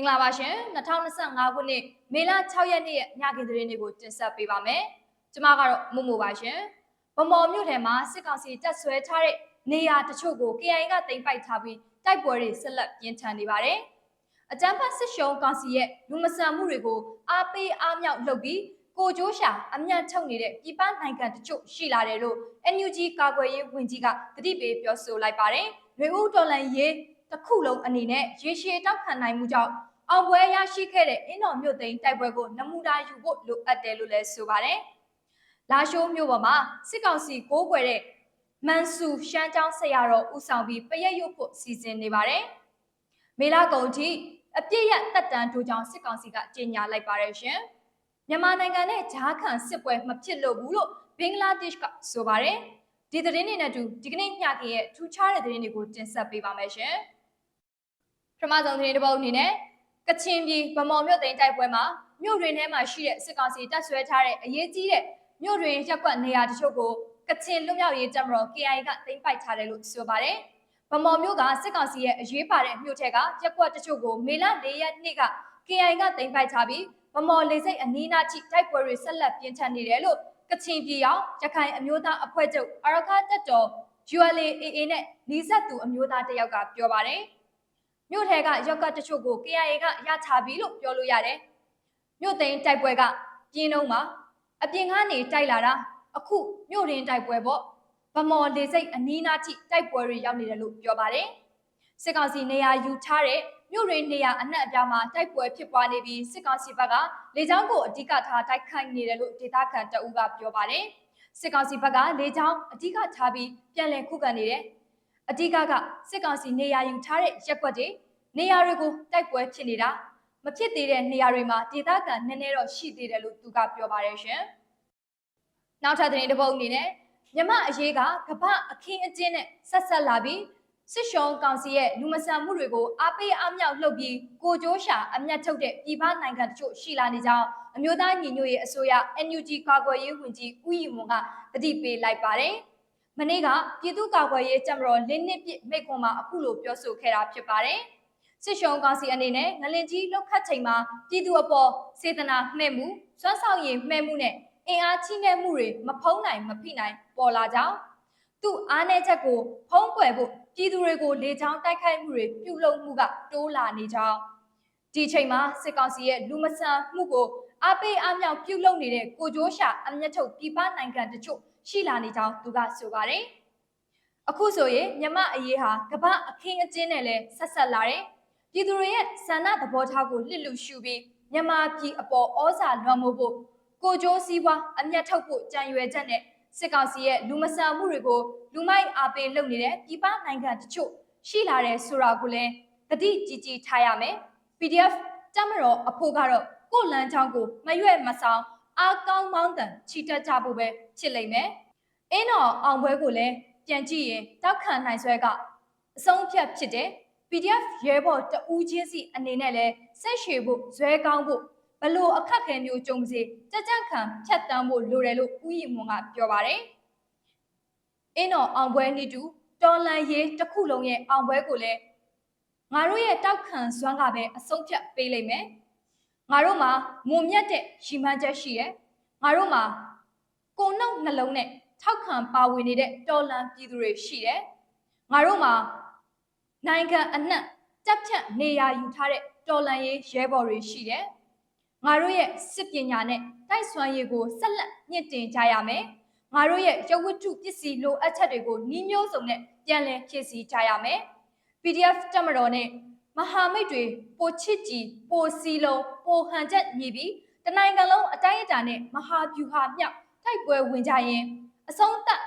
င်္ဂလာပါရှင်2025ခုနှစ်မေလ6ရက်နေ့ရဲ့ညကင်သတင်းတွေကိုတင်ဆက်ပေးပါမယ်ကျွန်မကတော့မမိုပါရှင်ဗမော်မြို့ထဲမှာစစ်ကောင်စီတပ်ဆွဲထားတဲ့နေရာတချို့ကို KIA ကတင်ပိုက်ထားပြီးတိုက်ပွဲတွေဆက်လက်ပြင်းထန်နေပါတယ်အကြမ်းဖက်စစ်ရှုံးကောင်စီရဲ့လူမဆန်မှုတွေကိုအားပေးအားမြောက်လုပ်ပြီးကိုကျိုးရှာအမျက်ထုတ်နေတဲ့ပြည်ပနိုင်ငံတချို့ရှိလာတယ်လို့ NUG ကာကွယ်ရေးဝန်ကြီးကတတိပေးပြောဆိုလိုက်ပါတယ်။ရွေဦးတော်လန်ရေးတစ်ခုလုံးအနေနဲ့ရေရှည်တောက်ခံနိုင်မှုကြောင့် အောင်ပွဲရရှိခဲ့တဲ့အင်းတော်မြို့သိမ်းတိုက်ပွဲကိုနမူနာယူဖို့လိုအပ်တယ်လို့လည်းဆိုပါတယ်။လာရှိုးမြို့ပေါ်မှာစစ်ကောင်စီကိုးကွယ်တဲ့မန်ဆူရှမ်းကျောင်းဆရာတော်ဦးဆောင်ပြီးပရက်ရုပ်ဖို့စီစဉ်နေပါတယ်။မေလာကုံထိအပြည့်ရတက်တန်းထိုးကြောင်းစစ်ကောင်စီကကြေညာလိုက်ပါတယ်ရှင်။မြန်မာနိုင်ငံနဲ့ဂျားခံစစ်ပွဲမဖြစ်လို့ဘူးလို့ဘင်္ဂလားဒေ့ရှ်ကဆိုပါတယ်။ဒီသတင်းတွေနဲ့အတူဒီကနေ့ညကရဲ့ထူးခြားတဲ့သတင်းတွေကိုတင်ဆက်ပေးပါမယ်ရှင်။ပထမဆုံးသတင်းတစ်ပုဒ်အနေနဲ့ ကချင်ပြည်ဗမော်မြို့သိမ်းတိုက်ပွဲမှာမြို့တွင်ထဲမှာရှိတဲ့စစ်ကောင်စီတပ်ဆွဲထားတဲ့အရေးကြီးတဲ့မြို့တွင်ရက်ကွက်နေရာတချို့ကိုကချင်လွတ်မြောက်ရေးတပ်မတော် KIA ကသိမ်းပိုက်ထားတယ်လို့ဆိုပါတယ်။ဗမော်မြို့ကစစ်ကောင်စီရဲ့အရေးပါတဲ့မြို့ထက်ကရက်ကွက်တချို့ကိုမေလ၄ရက်နေ့က KIA ကသိမ်းပိုက်ထားပြီးဗမော်လေစိတ်အနီးနားထိတိုက်ပွဲတွေဆက်လက်ပြင်းထန်နေတယ်လို့ကချင်ပြည်ရောက်ရခိုင်အမျိုးသားအဖွဲ့ချုပ်အရခတက်တော် ULAAA နဲ့နီးစပ်သူအမျိုးသားတစ်ယောက်ကပြောပါတယ်။ မြို့ထဲကရောက်ကတချို့ကို KIA ကရထားပြီလို့ပြောလို့ရတယ်။မြို့သိမ်းတိုက်ပွဲကပြင်းလုံးမှာအပြင်ကနေတိုက်လာတာအခုမြို့ရင်းတိုက်ပွဲပေါ့ဗမော်လေစိတ်အနီးနားထိတိုက်ပွဲတွေရောက်နေတယ်လို့ပြောပါတယ်။စစ်ကောင်စီနေရာယူထားတဲ့မြို့ရင်းနေရာအနှံ့အပြားမှာတိုက်ပွဲဖြစ်ပွားနေပြီးစစ်ကောင်စီဘက်ကလေကြောင်းကိုအဓိကထားတိုက်ခိုက်နေတယ်လို့ဒေသခံတအူးကပြောပါတယ်။စစ်ကောင်စီဘက်ကလေကြောင်းအဓိကထားပြီးပြန်လည်ခုခံနေတယ်။ အဓိကကစစ်ကောင်စီနေရာယူထားတဲ့ရက်ွက်တွေနေရာတွေကိုတိုက်ပွဲဖြစ်နေတာမဖြစ်သေးတဲ့နေရာတွေမှာဒေသခံနည်းနည်းတော့ရှိသေးတယ်လို့သူကပြောပါတယ်ရှင်။နောက်ထပ်သတင်းတစ်ပုဒ်အနေနဲ့မြမအရေးကကပ္ပအခင်းအကျင်းနဲ့ဆက်ဆက်လာပြီးစစ်ရှုံးကောင်စီရဲ့လူမဆန်မှုတွေကိုအားပေးအားမြောက်လှုပ်ပြီးကိုကျိုးရှာအမျက်ထုတ်တဲ့ပြည်ပနိုင်ငံတချို့ရှိလာနေကြောင်းအမျိုးသားညီညွတ်ရေးအစိုးရ NUG ကာကွယ်ရေးဝန်ကြီးဦးရီမွန်ကတတိပေးလိုက်ပါတယ်။ မနေ့ကပြည်သူ့ကာကွယ်ရေးကြံမတော်လင်းနှစ်ပြည့်မိတ်ခွန်မှာအခုလိုပြောဆိုခဲ့တာဖြစ်ပါတယ်။စစ်ရှုံးကောင်စီအနေနဲ့ငလင်ကြီးလောက်ခတ်ချိန်မှာပြည်သူအပေါ်စေတနာမှဲ့မှုစွမ်းဆောင်ရည်မှဲ့မှုနဲ့အင်အားချိနဲ့မှုတွေမဖုံးနိုင်မဖိနိုင်ပေါ်လာကြောင်းသူ့အားနည်းချက်ကိုဖုံးကွယ်ဖို့ပြည်သူတွေကိုလေကြောင်းတိုက်ခိုက်မှုတွေပြုလုပ်မှုကတိုးလာနေကြောင်းဒီချိန်မှာစစ်ကောင်စီရဲ့လူမဆန်မှုကိုအပေးအမြောက်ပြုလုပ်နေတဲ့ကိုကျိုးရှာအမျက်ထုတ်ပြည်ပနိုင်ငံတချို့ ရှိလာနေကြောင်းသူကဆိုပါတယ်အခုဆိုရင်မြမအရေးဟာကမ္ဘာအခင်းအကျင်းနဲ့လည်းဆက်ဆက်လာတယ်ပြည်သူတွေရဲ့ဆန္ဒသဘောထားကိုလှစ်လူရှုပြီးမြန်မာပြည်အပေါ်ဩဇာလွှမ်းမိုးဖို့ကိုကျိုးစည်းဝါအမျက်ထုတ်ဖို့ကြံရွယ်ချက်နဲ့စစ်ကောင်စီရဲ့လူမဆန်မှုတွေကိုလူမိုက်အားပေးလုပ်နေတဲ့ပြည်ပနိုင်ငံတချို့ရှိလာတဲ့ဆိုတာကိုလည်းတတိကြီးကြီးထားရမယ် PDF တမတော်အဖို့ကတော့ကိုလန်းချောင်းကိုမရွဲ့မဆောင် အားကောင်းမောင်းတန်ချီတက်ကြဖို့ပဲဖြစ်လိမ့်မယ်အင်းတော်အောင်ပွဲကိုလည်းပြန်ကြည့်ရင်တောက်ခံနိုင်ဆွဲကအဆုံးဖြတ်ဖြစ်တဲ့ PDF ရဲဘော်တဦးချင်းစီအနေနဲ့လည်းဆက်ရှည်ဖို့ဇွဲကောင်းဖို့ဘလို့အခက်ခဲမျိုးကြုံစေကြကြခံဖြတ်တန်းဖို့လိုတယ်လို့ဦးရီမွန်ကပြောပါတယ်။အင်းတော်အောင်ပွဲနေတူတော်လန်ရေးတစ်ခုလုံးရဲ့အောင်ပွဲကိုလည်းငါတို့ရဲ့တောက်ခံစွမ်းကပဲအဆုံးဖြတ်ပေးလိမ့်မယ်။ ငါတို့မှာမုံမြတ်တဲ့ရီမှန်းချက်ရှိရဲ့။ငါတို့မှာကိုနှုတ်နှလုံးနဲ့ထောက်ခံပါဝင်နေတဲ့တော်လန်ပြည်သူတွေရှိတယ်။ငါတို့မှာနိုင်ငံအနှံ့တက်ဖြတ်နေရာယူထားတဲ့တော်လန်ရေးရဲဘော်တွေရှိတယ်။ငါတို့ရဲ့စစ်ပညာနဲ့တိုက်စွမ်းရည်ကိုဆက်လက်မြင့်တင်ကြရမယ်။ငါတို့ရဲ့ရုပ်ဝတ္ထုပစ္စည်းလိုအပ်ချက်တွေကိုနှီးမျိုးစုံနဲ့ပြန်လည်ဖြည့်ဆည်းကြရမယ်။ PDF တက်မတော်နဲ့ မဟာမိတ်တွေပိုချစ်ကြည်ပိုစီလုံးပိုဟန်ချက်ညီပြီးတနိုင်ငံလုံးအတိုင်းအတာနဲ့မဟာဗျူဟာမြောက်တိုက်ပွဲဝင်ကြရင်အဆုံးသတ်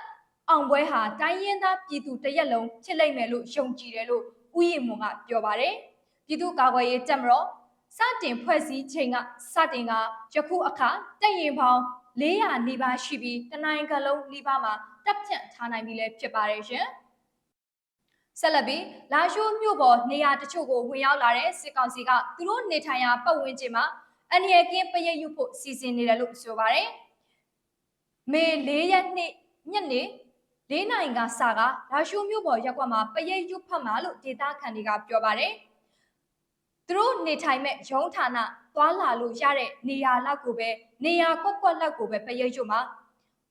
အောင်ပွဲဟာတိုင်းရင်းသားပြည်သူတရက်လုံးဖြစ်လိမ့်မယ်လို့ယုံကြည်တယ်လို့ဦးရီမွန်ကပြောပါတယ်။ပြည်သူ့ကာကွယ်ရေးတက်မတော်စတင်ဖွဲ့စည်းချိန်ကစတင်ကယခုအခါတက်ရင်ပေါင်း400နီးပါးရှိပြီးတနိုင်ငံလုံးနီးပါးမှာတပ်ဖြန့်ထားနိုင်ပြီလည်းဖြစ်ပါတယ်ရှင်။ ဆက်လက်ပြီးလာရှိုးမြို့ပေါ်နေရာတချို့ကိုဝင်ရောက်လာတဲ့စစ်ကောင်စီကသူတို့နေထိုင်ရာပတ်ဝန်းကျင်မှာအန်ရကင်းပရိတ်ယူဖို့စီစဉ်နေတယ်လို့ဆိုပါတယ်။မေ၄ရက်နေ့ညနေ၄နိုင်ကစကလာရှိုးမြို့ပေါ်ရက်ကွက်မှာပရိတ်ယူဖတ်မှာလို့ဒေသခံတွေကပြောပါတယ်။သူတို့နေထိုင်မဲ့ရုံးဌာနသွားလာလို့ရတဲ့နေရာလောက်ကိုပဲနေရာကွက်ကွက်လောက်ကိုပဲပရိတ်ကျွမှာ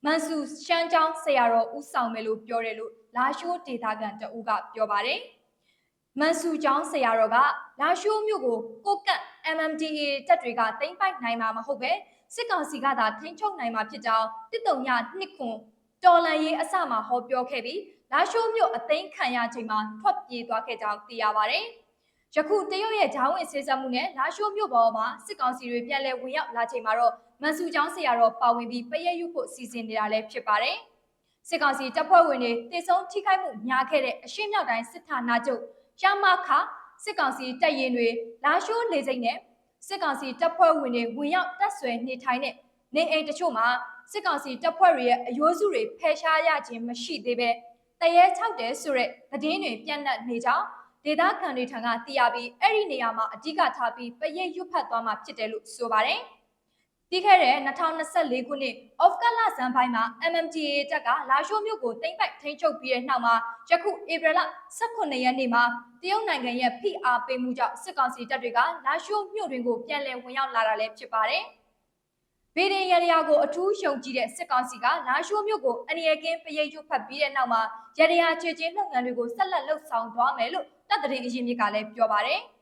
မန်ဆူရှမ်းချောင်းဆရာတော်ဦးဆောင်မယ်လို့ပြောတယ်လို့လာရှိုးဒေတာကန်တဦးကပြောပါတယ်မန်ဆူချောင်းဆရာတော်ကလာရှိုးမြို့ကိုကိုကတ် MMDA တပ်တွေကသိမ်းပိုက်နိုင်မှာမဟုတ်ပဲစစ်ကောင်စီကသာထိန်းချုပ်နိုင်မှာဖြစ်ကြောင်းတစ်တုံညနှစ်ခွန်တော်လန်ရေးအစမှာဟောပြောခဲ့ပြီးလာရှိုးမြို့အသိမ်းခံရချိန်မှာထွက်ပြေးသွားခဲ့ကြောင်းသိရပါတယ်။ယခုတရုတ်ရဲ့ဂျောင်းဝင်ဆေးစပ်မှုနဲ့လာရှိုးမြို့ပေါ်မှာစစ်ကောင်စီတွေပြန်လည်ဝင်ရောက်လာချိန်မှာတော့ မန်ဆူချောင်းဆရာတော်ပါဝင်ပြီးပရက်ရုပ်ဖို့စီစဉ်နေတာလည်းဖြစ်ပါတယ်။စစ်ကောင်စီတပ်ဖွဲ့ဝင်တွေတေဆုံးထိခိုက်မှုများခဲ့တဲ့အရှေ့မြောက်တိုင်းစစ်ဌာနချုပ်ရမခစစ်ကောင်စီတပ်ရင်တွေလာရှိုးလေစိတ်နဲ့စစ်ကောင်စီတပ်ဖွဲ့ဝင်တွေဝင်ရောက်တပ်ဆွဲနေထိုင်တဲ့နေအိမ်တချို့မှာစစ်ကောင်စီတပ်ဖွဲ့တွေရဲ့အယိုးစုတွေဖယ်ရှားရခြင်းမရှိသေးပဲတရဲ၆တဲဆိုတဲ့သတင်းတွေပြန့်နှံ့နေကြောင်းဒေသခံတွေထံကသိရပြီးအဲ့ဒီနေရာမှာအဓိကထားပြီးပရိတ်ရွတ်ဖတ်သွားမှာဖြစ်တယ်လို့ဆိုပါတယ်။ ပြီးခဲ့တဲ့2024ခုနှစ် off ကလဇန်ပိုင်းမှာ MMDA တပ်ကလာရှိုးမြို့ကိုသိမ်းပိုက်ထိန်းချုပ်ပြီးတဲ့နောက်မှာယခုဧပြီလ18ရက်နေ့မှာတရုတ်နိုင်ငံရဲ့ဖိအားပေးမှုကြောင့်စစ်ကောင်စီတပ်တွေကလာရှိုးမြို့တွင်ကိုပြန်လည်ဝင်ရောက်လာတာလည်းဖြစ်ပါတယ်။ဗီဒီယရယာကိုအထူးယုံကြည်တဲ့စစ်ကောင်စီကလာရှိုးမြို့ကိုအနီရကင်းပရိတ်ရွတ်ဖတ်ပြီးတဲ့နောက်မှာရရယာချေချင်းလုပ်ငန်းတွေကိုဆက်လက်လှုပ်ဆောင်သွားမယ်လို့တပ်တရင်အရင်မြစ်ကလည်းပြောပါတယ်။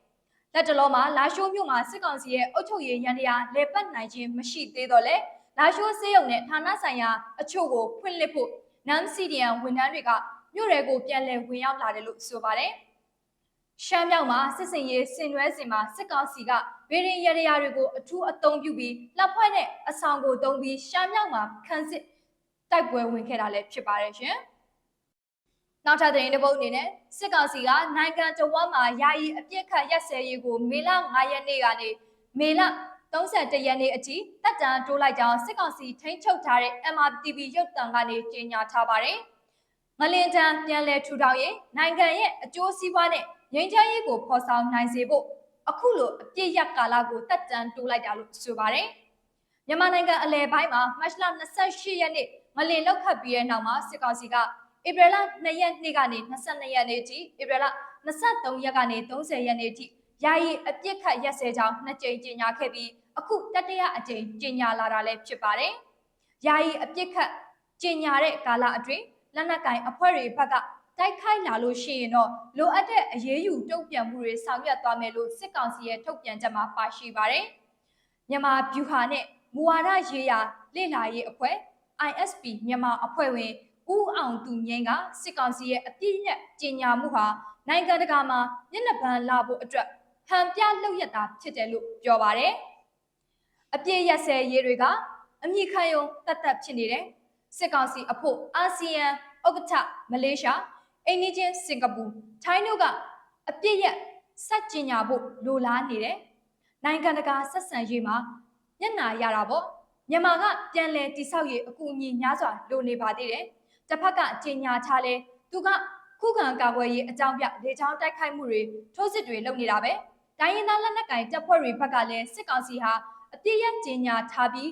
လက်တလုံးမှာလာရှိုးမြို့မှာစစ်ကောင်စီရဲ့အုပ်ချုပ်ရေးရန်တရားလေပတ်နိုင်ခြင်းမရှိသေးတော့လေလာရှိုးစေးရုံနဲ့ဌာနဆိုင်ရာအချို့ကိုဖွင့်လှစ်ဖို့နမ်စီဒီယန်ဝန်ထမ်းတွေကမြို့ရဲကိုပြန်လည်ဝင်ရောက်လာတယ်လို့ဆိုပါတယ်။ရှမ်းမြောက်မှာစစ်စင်ရေးဆင်နွှဲစဉ်မှာစစ်ကောင်စီကဗေရင်ရရယာတွေကိုအထူးအသုံးပြုပြီးလက်ဖွဲ့နဲ့အဆောင်ကိုတုံးပြီးရှမ်းမြောက်မှာခန်းစစ်တိုက်ပွဲဝင်ခဲ့တာလည်းဖြစ်ပါတယ်ရှင်။ နောက်ထပ်သတင်းတစ်ပုဒ်အနေနဲ့စစ်ကောင်စီကနိုင်ငံတော်ဝန်မှာယာယီအပြစ်ခတ်ရက်စဲရေးကိုမေလ9ရက်နေ့ကနေမေလ31ရက်နေ့အထိတက်တန်းတိုးလိုက်ကြောင်းစစ်ကောင်စီထိန်းချုပ်ထားတဲ့ MRTV ရုပ်သံကနေကြေညာထားပါတယ်။ငလင်တန်ပြန်လည်ထူထောင်ရေးနိုင်ငံရဲ့အကျိုးစီးပွားနဲ့ငြိမ်းချမ်းရေးကိုဖော်ဆောင်နိုင်စေဖို့အခုလိုအပြည့်ရက်ကာလကိုတက်တန်းတိုးလိုက်တာလို့ဆိုပါတယ်။မြန်မာနိုင်ငံအလဲပိုင်းမှာမတ်လ28ရက်နေ့မလင်လောက်ခတ်ပြီးတဲ့နောက်မှာစစ်ကောင်စီက ဧပြီလ2ရက်နေ့ကနေ22ရက်နေ့ထိဧပြီလ23ရက်ကနေ30ရက်နေ့ထိယာယီအပြစ်ခတ်ရက်စဲကြောင်းနှစ်ကြိမ်ကြေညာခဲ့ပြီးအခုတတိယအကြိမ်ကြေညာလာတာလည်းဖြစ်ပါတယ်။ယာယီအပြစ်ခတ်ကြေညာတဲ့ကာလအတွင်းလက်နက်ကင်အဖွဲ့တွေဘက်ကတိုက်ခိုက်လာလို့ရှိရင်တော့လိုအပ်တဲ့အရေးယူတုံ့ပြန်မှုတွေဆောင်ရွက်သွားမယ်လို့စစ်ကောင်စီရဲ့ထုတ်ပြန်ချက်မှာပါရှိပါတယ်။မြန်မာဗျူဟာနဲ့မူဝါဒရေးရာလေ့လာရေးအဖွဲ့ ISP မြန်မာအဖွဲ့ဝင် ဦးအောင်သူငင်းကစစ်ကောင်စီရဲ့အပြည့်နဲ့ကြီးညာမှုဟာနိုင်ငံတကာမှာမျက်နှာပန်းလာဖို့အတွက်ဟန်ပြလှုပ်ရတာဖြစ်တယ်လို့ပြောပါတယ်။အပြည့်ရက်စဲရေးတွေကအမိခံယုံတတ်တတ်ဖြစ်နေတယ်။စစ်ကောင်စီအဖို့အာဆီယံဥက္ကဋ္ဌမလေးရှားအိန္ဒိချင်းစင်ကာပူထိုင်းတို့ကအပြစ်ရက်စက်ကျင်ညာဖို့လိုလားနေတယ်နိုင်ငံတကာဆက်ဆံရေးမှာမျက်နာရတာပေါ့မြန်မာကပြန်လည်တိဆောက်ရေးအကူအညီများစွာလိုနေပါသေးတယ် တစ်ဖက်ကကျင်ညာထားလဲသူကခုခံကာကွယ်ရေးအကြောင်းပြလေချောင်းတိုက်ခိုက်မှုတွေထိုးစစ်တွေလုပ်နေတာပဲတိုင်းရင်းသားလက်နက်ကိုင်တပ်ဖွဲ့တွေဘက်ကလည်းစစ်ကောင်စီဟာအပြစ်ရက်ကျင်ညာထားပြီး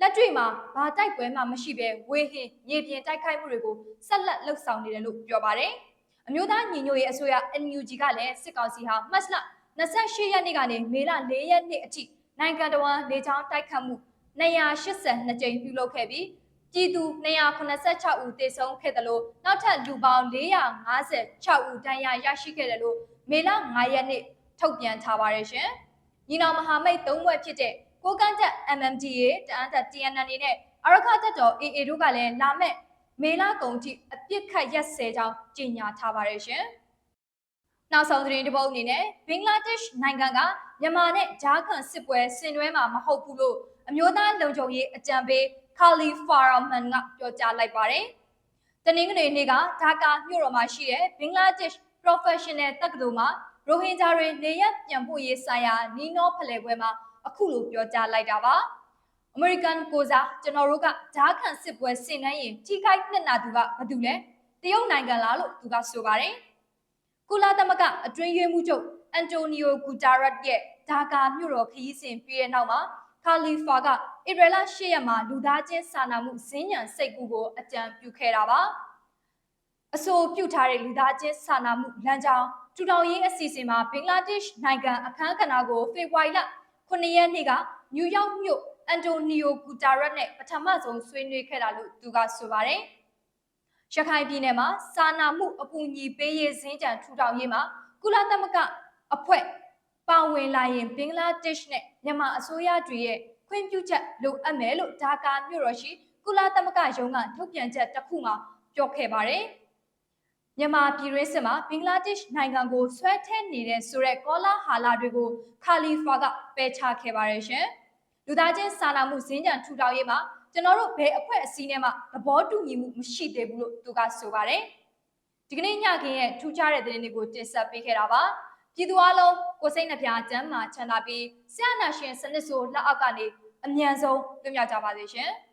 လက်တွေ့မှာဘာတိုက်ပွဲမှမရှိဘဲဝေဟင်မြေပြင်တိုက်ခိုက်မှုတွေကိုဆက်လက်လှုပ်ဆောင်နေတယ်လို့ပြောပါတယ်။အမျိုးသားညီညွတ်ရေးအစိုးရ NUG ကလည်းစစ်ကောင်စီဟာမတ်လ28ရက်နေ့ကနေမေလ4ရက်နေ့အထိနိုင်ငံတော်ဝန်လေကြောင်းတိုက်ခတ်မှု282ကြိမ်ပြုလုပ်ခဲ့ပြီး ပြည်သူ286ဦးသေဆုံးခဲ့တယ်လို့နောက်ထပ်လူပေါင်း456ဦးဒဏ်ရာရရှိခဲ့တယ်လို့မေလ9ရက်နေ့ထုတ်ပြန်ထားပါတယ်ရှင်။ညီနောင်မဟာမိတ်၃ဘွဲ့ဖြစ်တဲ့ကိုကန့်တက် MMDA တအန်းတက် TNN နေနဲ့အရခတက်တော် AA တို့ကလည်းလာမဲ့မေလကုန်ထိအပြစ်ခတ်ရက်စဲကြောင်းကြေညာထားပါတယ်ရှင်။နောက်ဆုံးသတင်းတစ်ပုဒ်အနေနဲ့ဘင်္ဂလားဒေ့ရှ်နိုင်ငံကမြန်မာနဲ့ဂျားကန်စစ်ပွဲဆင်နွှဲမှာမဟုတ်ဘူးလို့အမျိုးသားလုံခြုံရေးအကြံပေး ခါလီဖာရာမန်ကပြောကြားလိုက်ပါတယ်။တနင်္ဂနွေနေ့ကဒါကာမြို့တော်မှာရှိတဲ့ဘင်္ဂလားဒေ့ရှ် Professional တက္ကသိုလ်မှာရိုဟင်ဂျာတွေနေရပ်ပြန်ဖို့ရေးဆိုင်ရာနီနောဖလှယ်ပွဲမှာအခုလိုပြောကြားလိုက်တာပါအမေရိကန်ကိုစားကျွန်တော်တို့ကဂျားခံစစ်ပွဲဆင်နှန်းရင်ထိခိုက်နှစ်နာသူကဘာတူလဲတရုတ်နိုင်ငံလားလို့သူကဆိုပါတယ်ကုလသမဂ္ဂအတွင်းရေးမှူးချုပ်အန်တိုနီယိုဂူတာရက်ရဲ့ဒါကာမြို့တော်ခရီးစဉ်ပြီးတဲ့နောက်မှာ ခါလီဖာကဣဒရလ၈ရက်မှာလူသားချင်းစာနာမှုဇင်းညံစိတ်ကူကိုအကြံပြုခဲ့တာပါအဆိုပြုထားတဲ့လူသားချင်းစာနာမှုလမ်းကြောင်းထူထောင်ရေးအစီအစဉ်မှာဘင်္ဂလားဒေ့ရှ်နိုင်ငံအခမ်းကဏ္ဍကိုဖေဖော်ဝါရီလ9ရက်နေ့ကနယူးယောက်မြို့အန်တိုနီယိုဂူတာရက်နဲ့ပထမဆုံးဆွေးနွေးခဲ့တာလို့သူကဆိုပါတယ်။ရခိုင်ပြည်နယ်မှာစာနာမှုအကူအညီပေးရေးစင်းကြံထူထောင်ရေးမှာကုလသမဂ္ဂအဖွဲ့ ပါဝင်လာရင်ဘင်္ဂလားဒေ့ရှ်နဲ့မြန်မာအစိုးရတွေရဲ့ခွင့်ပြုချက်လိုအပ်မယ်လို့ဒါကာမြို့တော်ရှိကုလသမဂ္ဂရုံးကထုတ်ပြန်ချက်တစ်ခုမှာပြောခဲ့ပါတယ်။မြန်မာပြည်တွင်းစစ်မှာဘင်္ဂလားဒေ့ရှ်နိုင်ငံကိုဆွဲထည့်နေတဲ့ဆိုတဲ့ကောလာဟာလာတွေကိုခါလီဖာကပယ်ချခဲ့ပါတယ်ရှင်။လူသားချင်းစာနာမှုစင်းကြံထူထောင်ရေးမှာကျွန်တော်တို့ဘယ်အဖွဲ့အစည်းနဲ့မှသဘောတူညီမှုမရှိသေးဘူးလို့သူကဆိုပါတယ်။ဒီကနေ့ညခင်းရဲ့ထူးခြားတဲ့သတင်းတွေကိုတင်ဆက်ပေးခဲ့တာပါ။ ပြည်သူအလုံးကိုစိတ်နှပြချမ်းသာချမ်းသာပြီးဆရာနာရှင်စနစ်ဆိုလက်အောက်ကနေအမြန်ဆုံးလွတ်မြောက်ကြပါစေရှင်။